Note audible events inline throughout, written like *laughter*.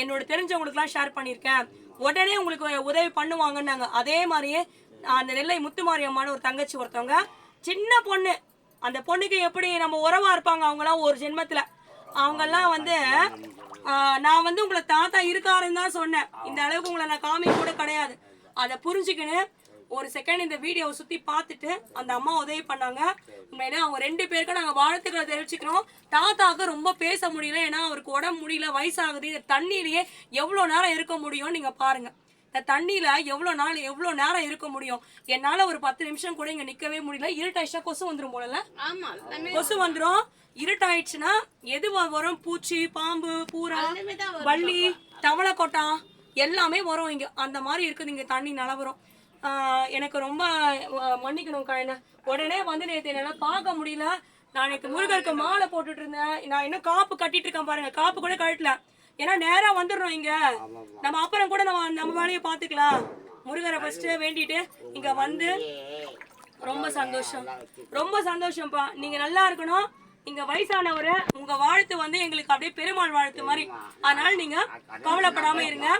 என்னோட தெரிஞ்சவங்களுக்குலாம் ஷேர் பண்ணியிருக்கேன். உடனே உங்களுக்கு உதவி பண்ணுவாங்கன்னாங்க அதே மாதிரியே அந்த நெல்லை முத்துமாரியம்மான ஒரு தங்கச்சி ஒருத்தவங்க சின்ன பொண்ணு. அந்த பொண்ணுக்கு எப்படி நம்ம உறவா இருப்பாங்க அவங்கலாம் ஒரு ஜென்மத்தில். அவங்கெல்லாம் வந்து நான் வந்து உங்களை தாத்தா இருக்காருன்னு தான் சொன்னேன். இந்த அளவுக்கு உங்களை நான் காமி கூட கிடையாது. அதை புரிஞ்சுக்கின்னு ஒரு செகண்ட் இந்த வீடியோவை சுத்தி பார்த்துட்டு அந்த அம்மா உதவி பண்ணாங்க. உண்மையிலே அவங்க ரெண்டு பேருக்கும் நாங்க வாழ்த்துக்களை தெரிவிச்சுக்கிறோம். தாத்தாவுக்கு ரொம்ப பேச முடியல. ஏன்னா அவருக்கு உடம்பு முடியல வயசாகுது. இந்த தண்ணியிலேயே எவ்வளவு நேரம் இருக்க முடியும்னு நீங்க பாருங்க. இந்த தண்ணியில எவ்வளவு நாள் எவ்வளவு நேரம் இருக்க முடியும்? என்னால ஒரு பத்து நிமிஷம் கூட இங்க நிக்கவே முடியல. இருட்டாயிடுச்சா கொசு வந்துரும் போலல கொசு வந்துரும். இருட்டாயிடுச்சுன்னா எது வரும்? பூச்சி பாம்பு பூரா. வள்ளி தவளை கொட்டான் எல்லாமே வரும் இங்க. அந்த மாதிரி இருக்குது இங்க தண்ணி நிலவரம். எனக்கு ரொம்ப மன்னிக்கணும் காயன உடனே வந்து நேற்று என்னால பார்க்க முடியல. நான் நேற்று முருகருக்கு மாலை போட்டுட்டு இருந்தேன் நான் இன்னும் காப்பு கட்டிட்டு இருக்கேன் பாருங்க. காப்பு கூட கழட்டல. ஏன்னா நேரா வந்துடுறோம் இங்க. நம்ம அப்புறம் கூட நம்ம நம்ம வேலையை பார்த்துக்கலாம். முருகரை ஃபர்ஸ்ட் வேண்டிட்டு இங்க வந்து ரொம்ப சந்தோஷம். ரொம்ப சந்தோஷம்ப்பா. நீங்க நல்லா இருக்கணும். இங்க வயசானவரை. உங்க வாழ்த்து வந்து எங்களுக்கு அப்படியே பெருமாள் வாழ்த்து மாதிரி. அதனால நீங்க கவலைப்படாம இருங்க.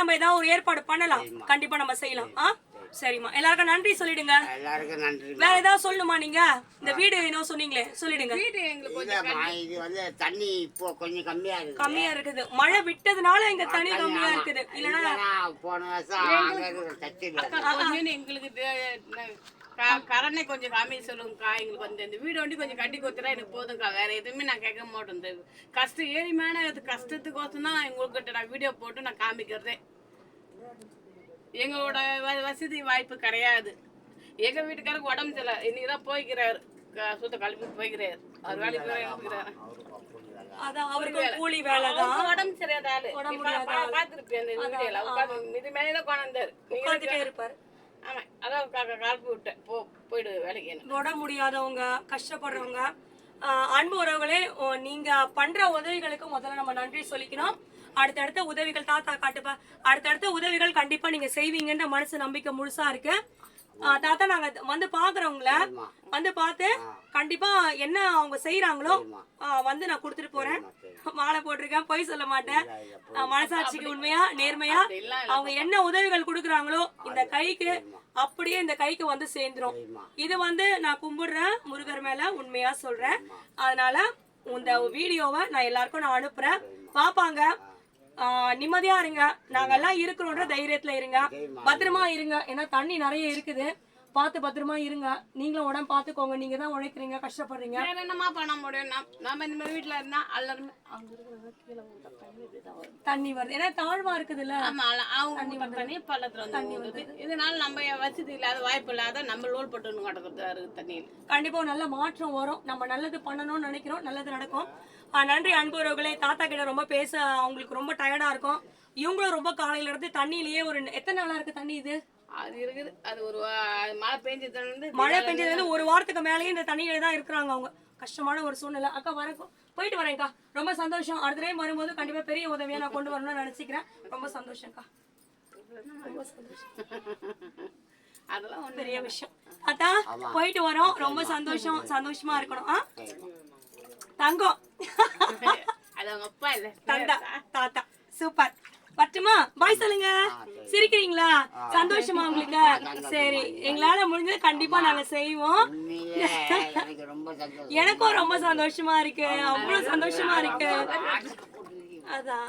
நம்ம ஏதாவது ஒரு ஏற்பாடு பண்ணலாம். கண்டிப்பா நம்ம செய்யலாம். ஆ? சரிம்மா. எல்லாருக்கும் நன்றி சொல்லிடுங்க. எல்லாருக்கும் நன்றி வேற ஏதாவது சொல்லணுமா நீங்க? இந்த வீடு என்ன சொன்னீங்களே சொல்லிடுங்க. வீடு எங்களுக்கு இல்லம்மா இது வந்து தண்ணி இப்போ கொஞ்சம் கம்மியா இருக்குது. கம்மியா இருக்குது. மழை விட்டதுனால இங்க தண்ணி கம்மியா இருக்குது. இல்லைன்னா போன வருஷம் கொஞ்சம் எங்களுக்கு கரனை கொஞ்சம் கம்மி சொல்லுங்கக்கா. எங்களுக்கு வந்து இந்த வீடு வண்டி கொஞ்சம் கட்டி கொடுத்துட்டா எனக்கு போதும்க்கா. வேற எதுவுமே நான் கேட்க மாட்டேன் இந்த கஷ்டம் ஏரிமையான இது கஷ்டத்துக்கோசம் தான் உங்ககிட்ட நான் வீடியோ போட்டு நான் காமிக்கிறதே. எங்களோட வ- வசதி வாய்ப்பு கிடையாது. எங்க வீட்டுக்காரருக்கு உடம்பு சரியில்லை. இன்னைக்கு தான் போய்க்கிறாரு. சுத்த கிளம்பி போய்க்கிறாரு. அவர் வேலைக்கு போய் இருக்கிறாரு. அதான் அவருக்கு கூலி வேலை. தான் அவருக்கு உடம்பு சரியாத ஆளு. இப்ப பா- பார்த்திருப்பியா அந்த வீடியோல? உட்காந்து இது மேலே கொண்டு வந்தாரு நீங்க உட்காந்துட்டே இருப்பாரு. ஆமா. அதான் கால்பி விட்டேன் போ போயிடு வேலைக்கு உடம்பு முடியாதவங்க கஷ்டப்படுறவங்க ஆஹ் அன்பு உறவுகளே நீங்க பண்ற உதவிகளுக்கு முதல்ல நம்ம நன்றி சொல்லிக்கணும். அடுத்தடுத்த உதவிகள் தாத்தா காட்டுப்பா. அடுத்தடுத்த உதவிகள் கண்டிப்பா நீங்க செய்வீங்கன்ற மனசு நம்பிக்கை முழுசா இருக்கு. தாத்தா நாங்க வந்து பாக்குறவங்கள வந்து பார்த்து கண்டிப்பா என்ன அவங்க செய்யறாங்களோ வந்து நான் கொடுத்துட்டு போறேன். மாலை போட்டிருக்கேன் பொய் சொல்ல மாட்டேன். மனசாட்சிக்கு உண்மையா நேர்மையா அவங்க என்ன உதவிகள் கொடுக்குறாங்களோ இந்த கைக்கு அப்படியே இந்த கைக்கு வந்து சேர்ந்துரும். இது வந்து நான் கும்பிடுறேன் முருகர் மேல உண்மையா சொல்றேன். அதனால இந்த வீடியோவை நான் எல்லாருக்கும் நான் அனுப்புறேன். பாப்பாங்க. நிம்மதியா இருங்க. நாங்கெல்லாம் இருக்கிறோன்ற தைரியத்துல இருங்க. பத்திரமா இருங்க. ஏன்னா தண்ணி நிறைய இருக்குது. பார்த்து பத்திரமா இருங்க. நீங்களும் உடம்பு பார்த்துக்கோங்க. நீங்க தான் உழைக்கிறீங்க. கஷ்டப்படுறீங்க. வேற என்னமா பண்ண முடியும்? நம்- நம்ம இந்த மாதிரி வீட்டுல இருந்தா எல்லாருமே தண்ணி. தண்ணி வருது. ஏன்னா தாழ்வா இருக்குதுல்ல. ஆமா அவங்க தண்ணி பள்ளத்துல வந்து ஊத்துது. இதனால நம்ம வசதி இல்லாத வாய்ப்பு இல்லாத நம்ம லோல் பட்டு கிடக்குறதா தண்ணியில். கண்டிப்பா நல்ல மாற்றம் வரும். நம்ம நல்லது பண்ணணும்னு நினைக்கிறோம். நல்லது நடக்கும். நன்றி அன்புறவுகளே. தாத்தா கிட்ட ரொம்ப பேச அவங்களுக்கு ரொம்ப டயர்டா இருக்கும். இவங்களும் ரொம்ப காலையில இருந்து தண்ணியிலேயே ஒரு எத்தனை நாளா இருக்கு தண்ணி இது? அது இருக்குது. அது ஒரு மழை பெஞ்சது வந்து மழை பெஞ்சதுல இருந்து ஒரு வாரத்துக்கு மேலேயே இந்த தண்ணியில தான் இருக்கிறாங்க அவங்க. கஷ்டமான ஒரு சூழ்நிலை. அக்கா வரக்கும் போயிட்டு வரேன்க்கா. ரொம்ப சந்தோஷம். அடுத்த டைம் வரும்போது கண்டிப்பா பெரிய உதவியா நான் கொண்டு வரணும்னு நினைச்சுக்கிறேன். ரொம்ப சந்தோஷம்க்கா. ரொம்ப சந்தோஷம். அதெல்லாம் பெரிய விஷயம். தாத்தா போயிட்டு வரோம். ரொம்ப சந்தோஷம். சந்தோஷமா இருக்கணும். ஆ? தங்கம். அது அவங்க அப்பா இல்ல தந்தா தாத்தா. சூப்பர். பட்டுமா பாய் சொல்லுங்க. சிரிக்கிறீங்களா? சந்தோஷமா உங்களுக்கு? சரி எங்களால முடிஞ்சது கண்டிப்பா நாங்க செய்வோம். உண்மையிலே எனக்கு ரொம்ப சந்தோஷம். எனக்கும் ரொம்ப சந்தோஷமா இருக்கு. அவ்வளவு சந்தோஷமா இருக்கு. அதான்.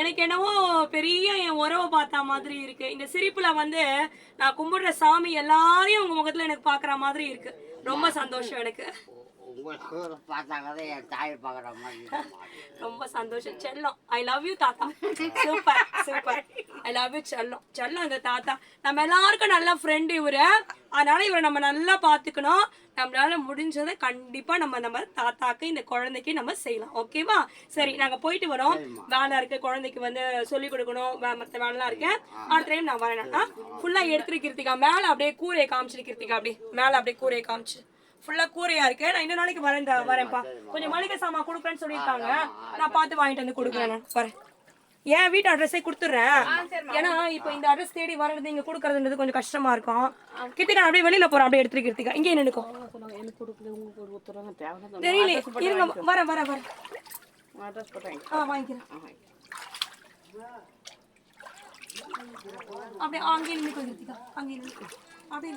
எனக்கு என்னவோ பெரிய என் உறவை பார்த்த மாதிரி இருக்கு. இந்த சிரிப்புல வந்து நான் கும்பிடுற சாமி எல்லாரையும் உங்க முகத்துல எனக்கு பாக்குற மாதிரி இருக்கு. ரொம்ப சந்தோஷம் எனக்கு. உங்களை பார்த்தாங்க என் தாயை பார்க்குற மாதிரி. ரொம்ப சந்தோஷம். செல்லம் ஐ லவ் யூ தாத்தா. *laughs* Super super. I love you செல்லம் செல்லம் இந்த தாத்தா. நம்ம எல்லாருக்கும் நல்ல ஃப்ரெண்ட் இவரு. அதனால இவரை நம்ம நல்லா பாத்துக்கணும் நம்மளால முடிஞ்சதை கண்டிப்பா நம்ம நம்ம தாத்தாக்கு இந்த குழந்தைக்கு நம்ம செய்யலாம். ஓகேவா சரி நாங்க போயிட்டு வரோம். வேலை இருக்கு குழந்தைக்கு வந்து சொல்லி கொடுக்கணும். மத்த வேலைலாம் இருக்கு. அடுத்த டைம் நான் வரேன். ஃபுல்லா எடுத்துட்டு கிருத்திகா. மேல அப்படியே கூரையை கிருத்திகா அப்படியே மேல அப்படியே கூரையை காமிச்சு. ஃபுல்லா கூரையா இருக்கு. நான் இன்னொரு நாளைக்கு வரேன் வரேன்ப்பா. கொஞ்சம் மளிகை சாமான் கொடுக்குறேன்னு சொல்லியிருக்காங்க. நான் பார்த்து வாங்கிட்டு வந்து கொடுக்குறேன் நான். வரேன். ஏன் வீட்டு அட்ரஸே கொடுத்துட்றேன் ஏன்னா இப்போ இந்த அட்ரஸ் தேடி வர்றது இங்க கொடுக்கறதுன்றது கொஞ்சம் கஷ்டமா இருக்கும். கிருத்திகா அப்படியே வெளியில போறேன் அப்படியே எடுத்துட்டு கிருத்திகா இங்கே தேவை தெரியல இருங்க வரேன் வரேன் வரேன். அட்ரஸ் போட்டாங்க ஆ வாங்கிக்கிறேன். அப்படியே கொஞ்சம் அங்கேயே நின்று அப்படியே